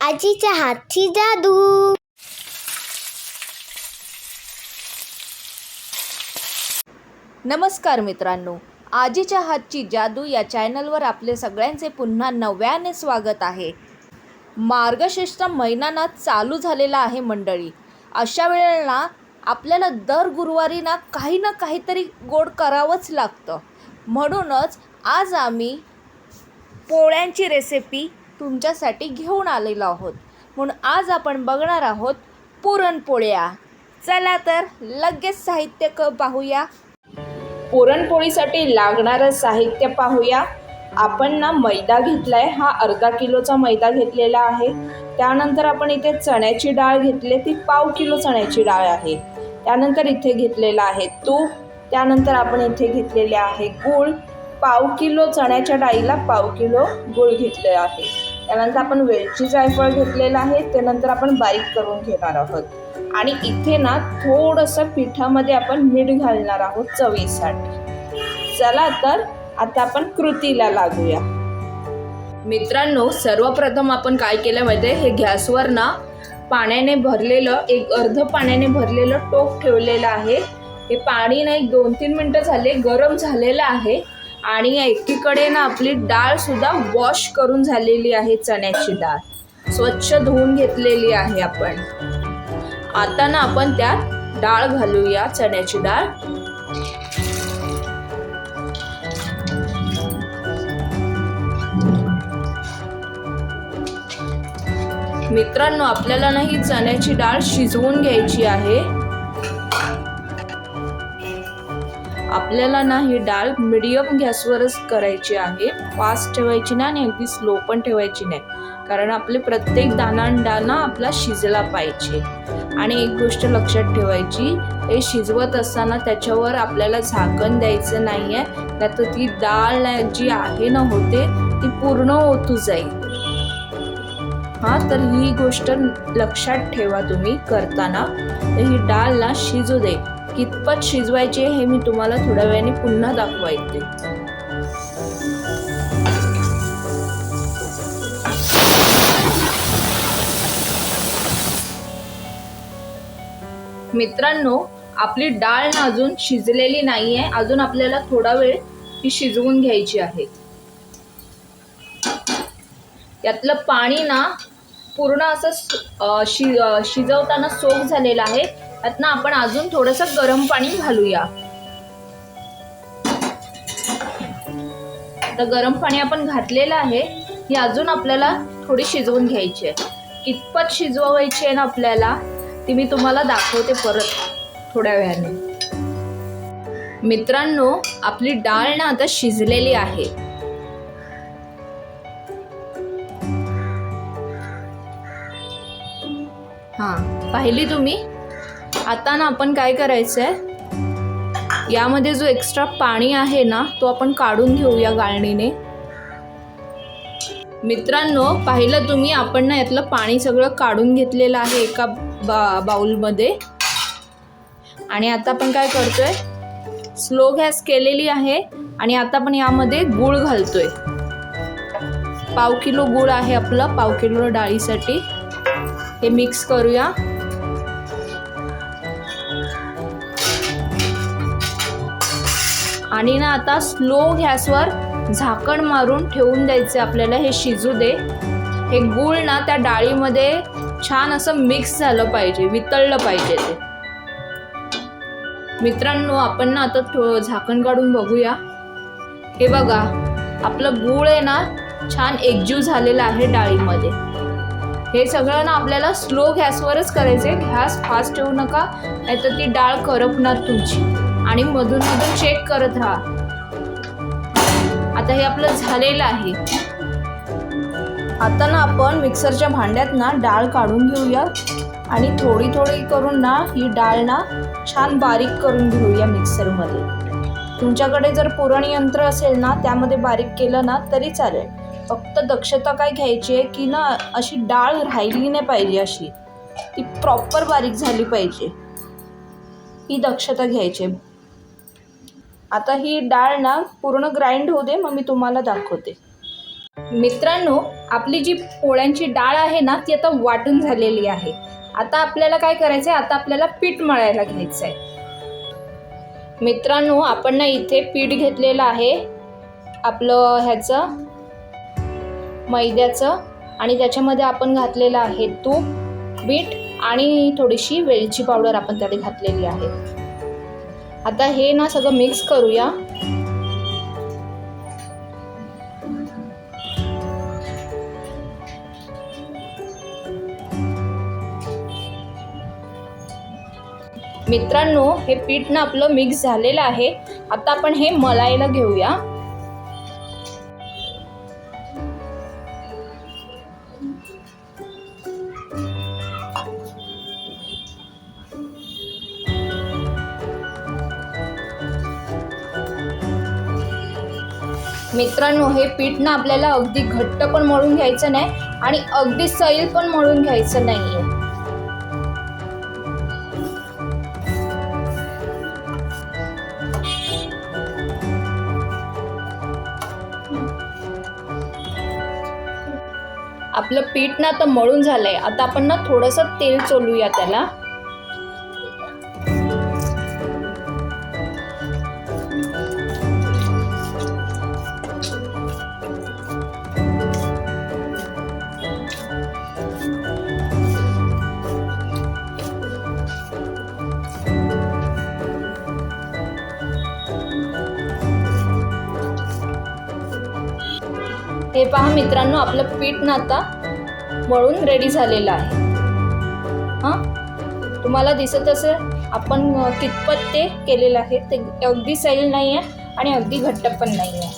आजीच्या हातची जादू. नमस्कार मित्रांनो आजीच्या हातची जादू या चॅनलवर आपले सगळ्यांचे पुन्हा नव्याने स्वागत आहे. मार्गशीर्ष महिना ना चालू झालेला आहे मंडळी. अशा वेळेला आपल्याला दर गुरुवारी ना काही ना काहीतरी गोड करावंच लागतं. म्हणूनच आज आम्ही पोळ्यांची रेसिपी तुमच्यासाठी घेऊन आलेलो आहोत. म्हणून आज आपण बघणार आहोत पुरणपोळ्या. चला तर लगेच साहित्य क पाहूया. पुरणपोळीसाठी लागणारं साहित्य पाहूया. आपण ना मैदा घेतलाय हा अर्धा किलोचा मैदा घेतलेला आहे. त्यानंतर आपण इथे चण्याची डाळ घेतली ती पाव किलो चण्याची डाळ आहे. त्यानंतर इथे घेतलेला आहे तूप. त्यानंतर आपण इथे घेतलेले आहे गूळ. पाव किलो चण्याच्या डाळीला पाव किलो गूळ घेतले आहे. त्यानंतर आपण वेलची जायफळ घेतलेलं आहे त्यानंतर आपण बारीक करून घेणार आहोत. आणि इथे ना थोडंसं पिठामध्ये आपण मीठ घालणार आहोत चवीसाठी. चला तर आता आपण कृतीला लागूया. मित्रांनो सर्वप्रथम आपण काय केलं माहिती हे गॅसवर ना पाण्याने भरलेलं एक अर्ध पाण्याने भरलेलं टोप ठेवलेलं आहे. हे पाणी ना एक दोन तीन मिनटं झाले गरम झालेलं आहे. आणि एकीकडे ना आपली डाळ सुद्धा वॉश करून झालेली आहे चण्याची डाळ. स्वच्छ धुवून घेतलेली आहे आपण. आता ना आपण त्यात डाळ घालूया चण्याची डाळ. मित्रांनो आपल्याला ना ही चण्याची डाळ शिजवून घ्यायची आहे. आपल्याला ना ही डाळ मिडियम गॅसवरच करायची आहे. फास्ट ठेवायची नाही आणि अगदी स्लो पण ठेवायची नाही. कारण आपले प्रत्येक दाना आणि आपला शिजला पाहिजे. आणि एक गोष्ट लक्षात ठेवायची हे शिजवत असताना त्याच्यावर आपल्याला झाकण द्यायचं नाही आहे त्यात ती डाळ जी आहे ना होते ती पूर्ण ओतू जाईल. हा तर ही गोष्ट लक्षात ठेवा तुम्ही करताना. तर ही डाळ ना शिजू दे. कितपत शिजवायचे हे मी तुम्हाला थोड्या वेळाने पुन्हा दाखवायचे. मित्रांनो आपली डाळ ना अजून शिजलेली नाही आहे अजून आपल्याला थोडा वेळ ती शिजवून घ्यायची आहे. यातलं पाणी ना पूर्ण असं शि शिजवताना सोक झालेलं आहे. त्यातनं आपण अजून थोडंसं गरम पाणी घालूया. आता गरम पाणी आपण घातलेलं आहे ही अजून आपल्याला थोडी शिजवून घ्यायची आहे. कितपत शिजवायची आहे ना आपल्याला ती मी तुम्हाला दाखवते परत थोड्या वेळाने. मित्रांनो आपली डाळ ना आता शिजलेली आहे. हां पाहिली तुम्ही? आता ना आपण काय करायचं आहे यामध्ये जो एक्स्ट्रा पाणी आहे ना तो आपण काढून घेऊया गाळणीने. मित्रांनो पाहिलं तुम्ही आपण ना यातलं पाणी सगळं काढून घेतलेलं आहे एका बा बाऊलमध्ये आणि आता आपण काय करतोय? स्लो गॅस केलेली आहे आणि आता आपण यामध्ये गूळ घालतोय. पाव किलो गूळ आहे आपलं पाव किलो डाळीसाठी. हे मिक्स करूया. आणि ना आता स्लो गॅसवर झाकण मारून ठेवून द्यायचे आपल्याला हे शिजू दे. हे गूळ ना त्या डाळीमध्ये छान असं मिक्स झालं पाहिजे वितळलं पाहिजे ते. मित्रांनो आपण ना आता थो- झाकण काढून बघूया. हे बघा आपलं गूळ आहे ना छान एकजीव झालेलं आहे डाळीमध्ये. हे सगळं ना आपल्याला स्लो गॅसवरच करायचं आहे गॅस फास्ट ठेवू नका नाहीतर ती डाळ करपणार तुमची. आणि मधून मधून चेक करत राहा. आता हे आपलं झालेलं आहे. आता ना आपण मिक्सरच्या भांड्यात ना डाळ काढून घेऊया. आणि थोडी थोडी करून ना ही डाळ ना छान बारीक करून घेऊया मिक्सरमध्ये तुमच्याकडे जर पुरण यंत्र असेल ना त्यामध्ये बारीक केलं ना तरी चालेल. फक्त दक्षता काय घ्यायची आहे की ना अशी डाळ राहिली नाही पाहिजे अशी. ती प्रॉपर बारीक झाली पाहिजे. ही दक्षता घ्यायची आहे. आता ही डाळ ना पूर्ण ग्राइंड होऊ दे मग मी तुम्हाला दाखवते. मित्रांनो आपली जी पोळ्यांची डाळ आहे ना ती आता वाटून झालेली आहे. आता आपल्याला काय करायचं आहे आता आपल्याला पीठ मळायला घ्यायचं आहे मित्रांनो आपण ना इथे पीठ घेतलेलं आहे. आपलं ह्याचं मैद्याचं आणि त्याच्यामध्ये आपण घातलेलं आहे तूप बीट आणि थोडीशी वेलची पावडर आपण त्यात घातलेली आहे. आता हे ना सगळं मिक्स करूया. मित्रांनो हे पीठ ना आपलं मिक्स झालेलं आहे. आता आपण हे मलायला घेऊया. मित्रांनो हे पीठ ना आपल्याला अगदी घट्ट पण मळून घ्यायचं नाही आणि अगदी सैल पण मळून घ्यायचं नाहीये. आपलं पीठ ना आता मळून झालंय. आता आपण ना थोडंसं तेल चोलूया त्याला. हे पहा मित्रांनो आपलं पीठ ना आता रेडी झालेलं आहे. हां? तुम्हाला दिसत असेल आपण कितपत ते केलेलं आहे. ते अगदी सैल नाही आहे आणि अगदी घट्ट पण नाही आहे.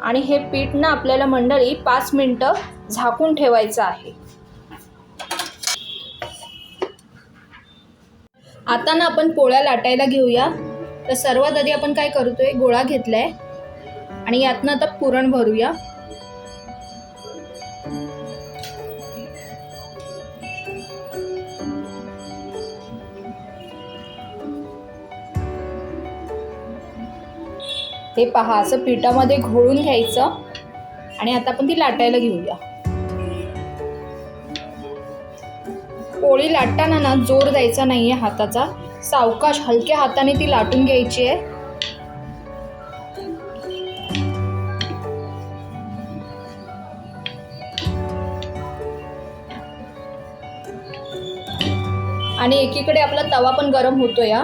आणि हे पीठ ना आपल्याला मंडळी पाच मिनटं झाकून ठेवायचं आहे. आता ना आपण पोळ्या लाटायला घेऊया. तर सर्वात आधी आपण काय करतोय गोळा घेतलाय. आणि यातनं आता पुरण भरूया. हे पहा असं पिठामध्ये घोळून घ्यायचं आणि आता आपण ती लाटायला घेऊया. पोळी लाटताना ना जोर द्यायचा नाहीये हाताचा. सावकाश हलक्या हाताने ती लाटून घ्यायची आहे. आणि एकीकडे आपला तवा पण गरम होतो या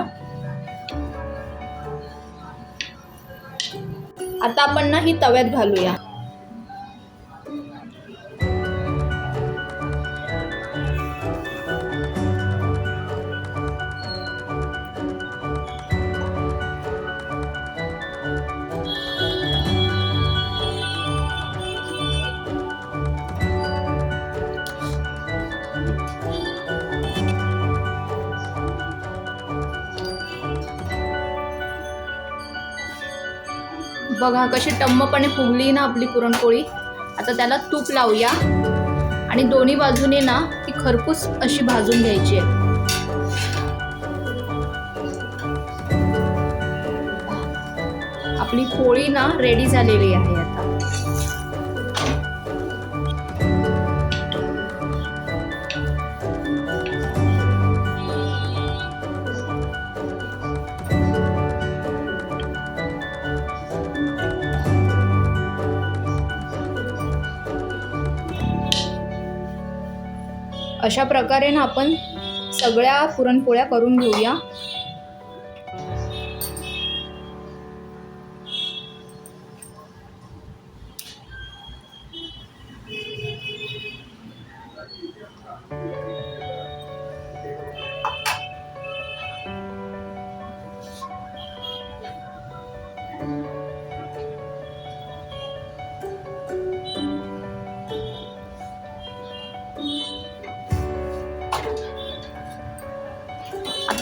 आता आपण ना ही तव्यात घालूया. बघा कशी टम्मपणे फुगली ना आपली पुरणपोळी. आता त्याला तूप लावूया. आणि दोन्ही बाजूने ना ती खरपूस अशी भाजून घ्यायची आहे. आपली पोळी ना रेडी झालेली आहे अशा प्रकारे ना आपण सगळ्या पुरणपोळ्या करून घेऊया.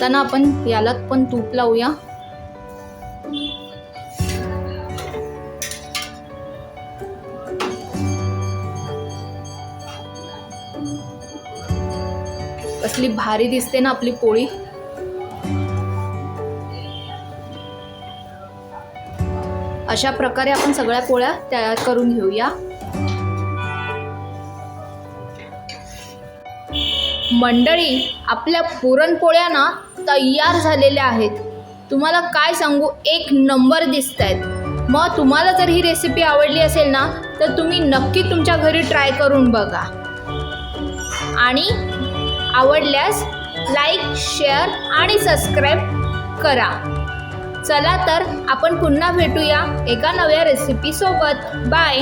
आता आपण याला पण तूप लावूया. कसली भारी दिसते ना आपली पोळी. अशा प्रकारे आपण सगळ्या पोळ्या तयार करून घेऊया. मंडळी आपल्या पुरणपोळ्या ना तयार झालेल्या आहेत. तुम्हाला काय सांगू? एक नंबर दिसत आहेत मग तुम्हाला जर ही रेसिपी आवडली असेल ना तर तुम्ही नक्की तुमच्या घरी ट्राय करून बघा. आणि आवडल्यास लाईक शेअर आणि सबस्क्राईब करा. चला तर आपण पुन्हा भेटूया एका नव्या रेसिपीसोबत बाय